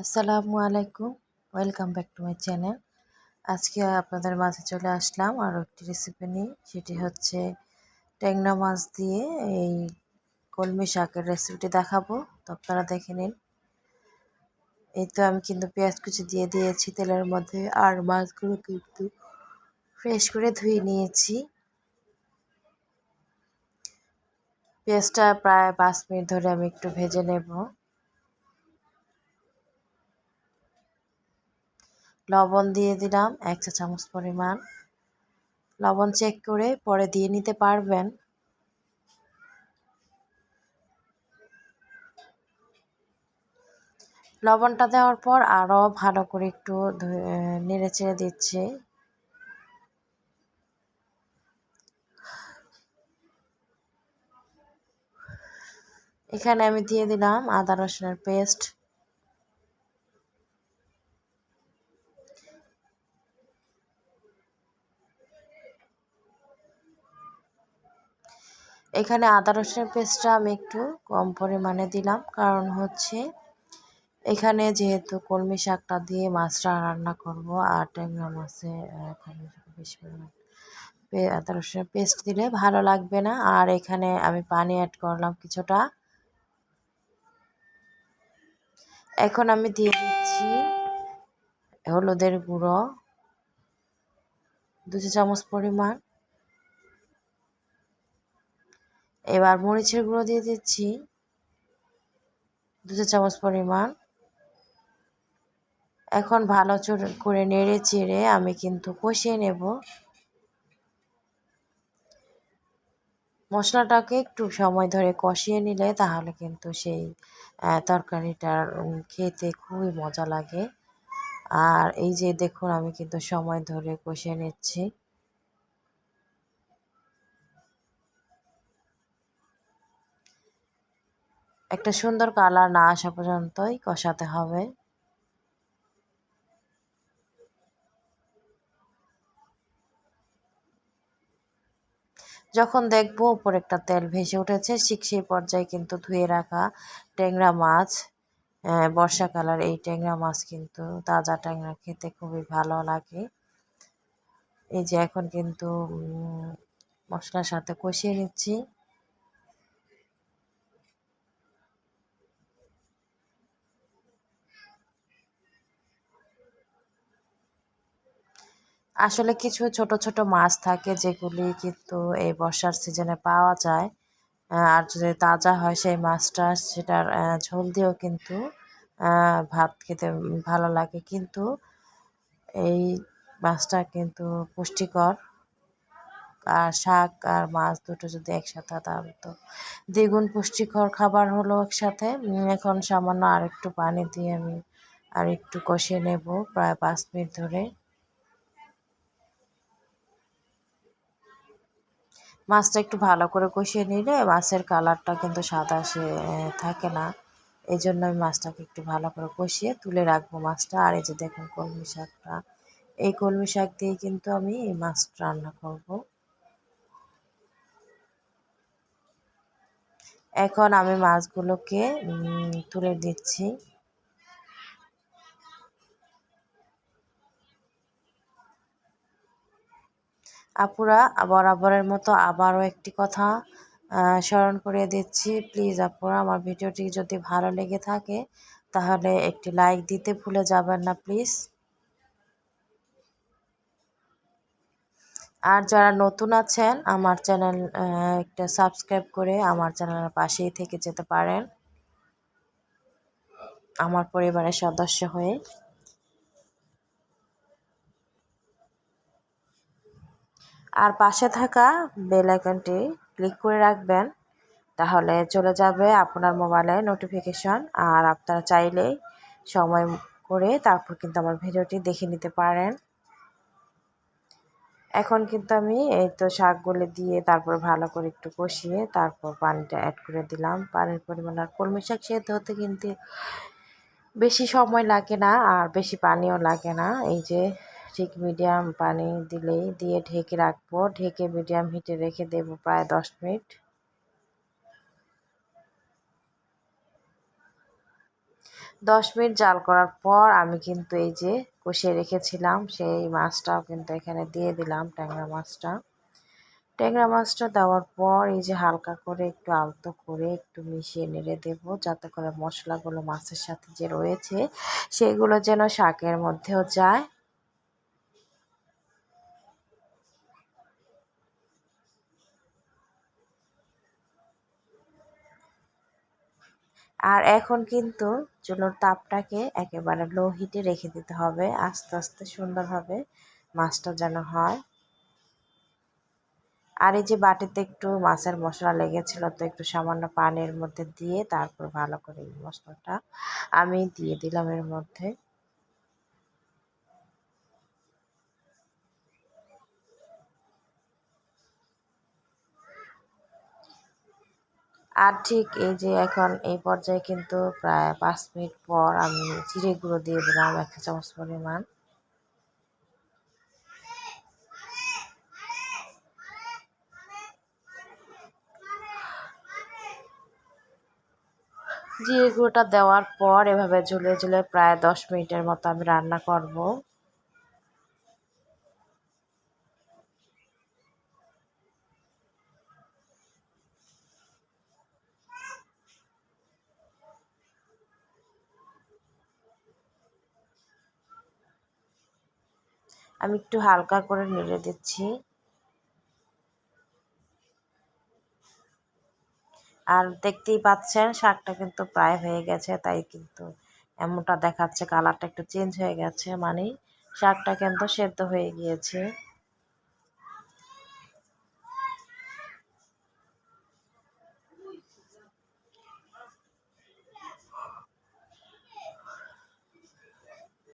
আসসালামু আলাইকুম। Welcome back to my channel আজকে আপনাদের মাঝে চলে আসলাম আর একটি রেসিপি নিয়ে। সেটি হচ্ছে ট্যাংরা মাছ দিয়ে এই কলমি শাকের রেসিপিটি দেখাবো। তো আপনারা দেখে নিন। এই তো আমি কিন্তু পেঁয়াজ কুচি দিয়ে দিয়েছি, তেলের মধ্যে আর মাছগুলো কিন্তু ফ্রেশ করে ধুয়ে নিয়েছি। পেঁয়াজটা প্রায় পাঁচ মিনিট ধরে আমি একটু ভেজে নেব। লবণ দিয়ে দিলাম এক চা চামচ পরিমাণ। লবণ চেক করে পরে দিয়ে নিতে পারবেন। লবণটা দেওয়ার পর আরও ভালো করে একটু নেড়ে চেড়ে দিচ্ছি। এখানে আমি দিয়ে দিলাম আদা রসুনের পেস্ট। এখানে আদা রসুনের পেস্টটা আমি একটু কম পরিমাণে দিলাম। কারণ হচ্ছে এখানে যেহেতু কলমি শাকটা দিয়ে মাছটা রান্না করব, আর ট্যাংরা মাছে বেশি পরিমাণ আদা রসুনের পেস্ট দিলে ভালো লাগবে না। আর এখানে আমি পানি অ্যাড করলাম কিছুটা। এখন আমি দিয়ে দিচ্ছি হলুদের গুঁড়ো দু চামচ পরিমাণ। এবার মরিচের গুঁড়ো দিয়ে দিচ্ছি। দু চামচ পরিমাণ। এখন ভালো করে নেড়ে চেড়ে আমি কিন্তু কষিয়ে নেব। মশলাটাকে একটু সময় ধরে কষিয়ে নিলে তাহলে কিন্তু সেই তরকারিটার খেতে খুবই মজা লাগে। আর এই যে দেখুন আমি কিন্তু সময় ধরে কষিয়ে নিচ্ছি। একটা সুন্দর কালার না আসা পর্যন্তই কষাতে হবে। যখন দেখব উপর একটা তেল ভেসে উঠেছে, ঠিক সেই পর্যায়ে কিন্তু ধুয়ে রাখা ট্যাংরা মাছ বর্ষাকালার এই ট্যাংরা মাছ কিন্তু তাজা ট্যাংরা খেতে খুবই ভালো লাগে। এই যে এখন কিন্তু মশলার সাথে কষিয়ে নিচ্ছি। আসলে কিছু ছোট ছোট মাছ থাকে যেগুলি কিন্তু এই বর্ষার সিজনে পাওয়া যায়। আর যদি তাজা হয় সেই মাছটা সেটার ঝোল দিয়েও কিন্তু ভাত খেতে ভালো লাগে। কিন্তু এই মাছটা কিন্তু পুষ্টিকর। আর শাক আর মাছ দুটো যদি একসাথে, তাহলে তো দ্বিগুণ পুষ্টিকর খাবার হলো একসাথে। এখন সামান্য আর একটু পানি দিয়ে আমি আর একটু কষিয়ে নেব, প্রায় পাঁচ মিনিট ধরে। মাছটা একটু ভালো করে কষিয়ে নিলে মাছের কালারটা কিন্তু সাদা সে থাকে না। এই জন্য আমি মাছটাকে একটু ভালো করে কষিয়ে তুলে রাখব মাছটা। আর এই যে দেখুন কলমি শাকটা, এই কলমি শাক দিয়ে কিন্তু আমি এই মাছটা রান্না করব। এখন আমি মাছগুলোকে তুলে দিচ্ছি। আপুরা বরাবরের মতো আবারও একটি কথা স্মরণ করিয়ে দিচ্ছি। প্লিজ আপুরা, আমার ভিডিওটি যদি ভালো লেগে থাকে, তাহলে একটি লাইক দিতে ভুলে যাবেন না, প্লিজ। আর যারা নতুন আছেন, আমার চ্যানেল একটা সাবস্ক্রাইব করে আমার চ্যানেলের পাশেই থেকে যেতে পারেন। আমার পরিবারের সদস্য হয়ে। আর পাশে থাকা বেল আইকনটি ক্লিক করে রাখবেন, তাহলে চলে যাবে আপনার মোবাইলে নোটিফিকেশন। আর আপনারা চাইলেই সময় করে তারপর কিন্তু আমার ভিডিওটি দেখে নিতে পারেন। এখন কিন্তু আমি এই তো শাকগুলো দিয়ে তারপর ভালো করে একটু কষিয়ে তারপর পানিটা অ্যাড করে দিলাম। পানির পরিমাণ আর কলমি শাক সেদ্ধ হতে কিন্তু বেশি সময় লাগে না আর বেশি পানিও লাগে না। এই যে ঠিক মিডিয়াম পানি দিলেই দিয়ে ঢেকে রাখব। ঢেকে মিডিয়াম হিটে রেখে দেব প্রায় দশ মিনিট। দশ মিনিট জাল করার পর আমি কিন্তু এই যে কষিয়ে রেখেছিলাম, সেই মাছটাও কিন্তু এখানে দিয়ে দিলাম, ট্যাংরা মাছটা। ট্যাংরা মাছটা দেওয়ার পর এই যে হালকা করে একটু আলতো করে একটু মিশিয়ে নেড়ে দেব, যাতে করে মশলাগুলো মাছের সাথে যে রয়েছে, সেগুলো যেন শাকের মধ্যেও যায়। আর এখন কিন্তু চুলোর তাপটাকে একেবারে লো হিটে রেখে দিতে হবে, আস্তে আস্তে সুন্দরভাবে মাছটা যেন হয়। আর এই যে বাটিতে একটু মাছের মশলা লেগেছিল, তো একটু সামান্য পানির মধ্যে দিয়ে তারপর ভালো করে এই মশলাটা আমি দিয়ে দিলাম এর মধ্যে। আর ঠিক এই যে এখন এই পর্যায়ে কিন্তু প্রায় পাঁচ মিনিট পর আমি জিরে গুঁড়ো দিয়ে দিলাম এক চামচ পরিমাণ। জিরে গুঁড়োটা দেওয়ার পর এভাবে ঝুলে ঝুলে প্রায় দশ মিনিটের মতো আমি রান্না করব। আমি একটু হালকা করে নেড়ে দিচ্ছি। আর দেখতেই পাচ্ছেন, শাকটা কিন্তু প্রায় হয়ে গেছে, তাই কিন্তু এমনটা দেখাচ্ছে, কালারটা একটু চেঞ্জ হয়ে গেছে মানে শাকটা কিন্তু সেদ্ধ হয়ে গিয়েছে।